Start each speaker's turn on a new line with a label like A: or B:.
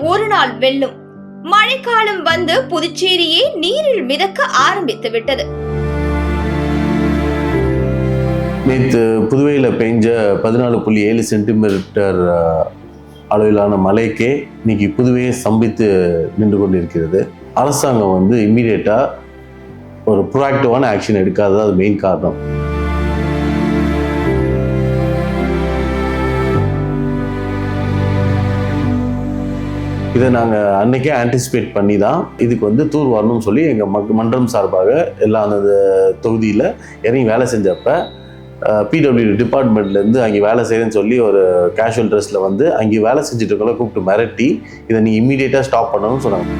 A: ஒரு நாள் வெல்லும். மழைக்காலம் வந்து புதுச்சேரியே நீரில் மிதக்க ஆரம்பித்து விட்டது.
B: நேற்று புதுவையில் பெஞ்ச பதினாலு புள்ளி ஏழு சென்டிமீட்டர் அளவிலான மழைக்கே இன்னைக்கு புதுவையை சம்பித்து நின்று கொண்டிருக்கிறது. அரசாங்கம் வந்து இம்மீடியட்டாக ஒரு ப்ரொஆக்டிவான ஆக்ஷன் எடுக்காதது அது மெயின் காரணம். இதை நாங்கள் அன்னைக்கே ஆன்டிசிபேட் பண்ணி தான் இதுக்கு வந்து தூர் வரணும்னு சொல்லி எங்கள் மக் மன்றம் சார்பாக எல்லா அந்த தொகுதியில் இறங்கி வேலை செஞ்சப்ப பிடபிள்யூ டிபார்ட்மெண்ட்லேருந்து அங்கே வேலை செய்கிறேன்னு சொல்லி ஒரு கேஷுவல் ட்ரெஸ்ஸில் வந்து அங்கே வேலை செஞ்சுட்டு இருக்கவங்கள கூப்பிட்டு மிரட்டி இதை நீங்கள் இம்மீடியட்டாக ஸ்டாப் பண்ணணும்னு சொன்னாங்க.